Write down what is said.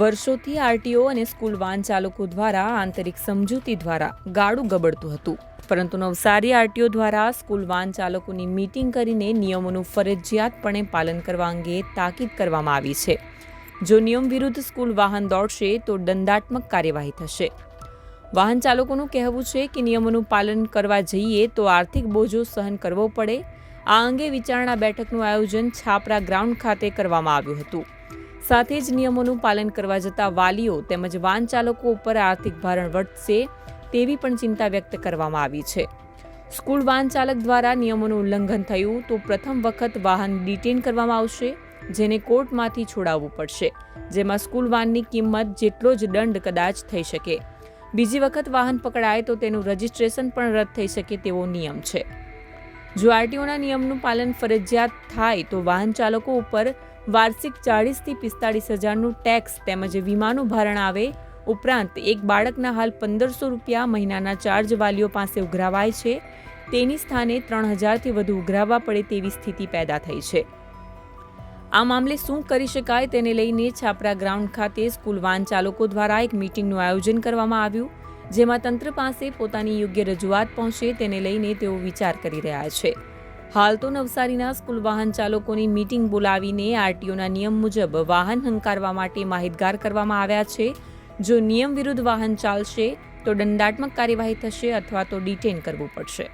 વર્ષોથી આરટીઓ અને સ્કૂલ વાહન ચાલકો દ્વારા આંતરિક સમજૂતી દ્વારા ગાડું ગબડતું હતું. પરંતુ નવસારી આરટીઓ દ્વારા સ્કૂલ વાહન ચાલકોની મીટિંગ કરીને નિયમોનું ફરજિયાતપણે પાલન કરવા અંગે તાકીદ કરવામાં આવી છે. જો નિયમ વિરુદ્ધ સ્કૂલ વાહન દોડશે તો દંડાત્મક કાર્યવાહી થશે. વાહન ચાલકોનું કહેવું છે કે નિયમોનું પાલન કરવા જઈએ તો આર્થિક બોજો સહન કરવો પડે આ અંગે વિચારણા બેઠકનું આયોજન છાપરા ગ્રાઉન્ડ ખાતે કરવામાં આવ્યું હતું. સાથે જ નિયમોનું પાલન કરવા જતા વાલીઓ તેમજ વાહન ચાલકો ઉપર આર્થિક ભારણ વધશે તેવી પણ ચિંતા વ્યક્ત કરવામાં આવી છે. સ્કૂલ વાહન ચાલક દ્વારા નિયમોનું ઉલ્લંઘન થયું તો પ્રથમ વખત વાહન ડિટેન કરવામાં આવશે, જેને કોર્ટમાંથી છોડાવવું પડશે, જેમાં સ્કૂલ વાહનની કિંમત જેટલો જ દંડ કદાચ થઈ શકે. બીજી વખત વાહન પકડાય તો તેનું રજિસ્ટ્રેશન પણ રદ થઈ શકે તેવો નિયમ છે. જો આરટીઓના નિયમનું પાલન ફરજિયાત થાય તો વાહન ચાલકો ઉપર વાર્ષિક ચાળીસથી પિસ્તાળીસ હજારનું ટેક્સ તેમજ વીમાનું ભારણ આવે. ઉપરાંત એક બાળકના હાલ પંદરસો રૂપિયા મહિનાના ચાર્જ વાલીઓ પાસે ઉઘરાવાય છે. તેની સ્થાને ત્રણ હજારથી વધુ ઉઘરાવવા પડે તેવી સ્થિતિ પેદા થઈ છે. આ મામલે શું કરી શકાય તેને લઈને છાપરા ગ્રાઉન્ડ ખાતે સ્કૂલ વાહન ચાલકો દ્વારા એક મીટિંગનું આયોજન કરવામાં આવ્યું. જેમાં તંત્ર પાસે પોતાની યોગ્ય રજૂઆત પહોંચે તેને લઈને તેઓ વિચાર કરી રહ્યા છે. હાલ તો નવસારીના સ્કૂલ વાહન ચાલકોની મીટિંગ બોલાવીને આરટીઓના નિયમ મુજબ વાહન હંકારવા માટે માહિતગાર કરવામાં આવ્યા છે. જો નિયમ વિરુદ્ધ વાહન ચાલશે, તો દંડાત્મક કાર્યવાહી થશે અથવા તો ડિટેન કરવું પડશે.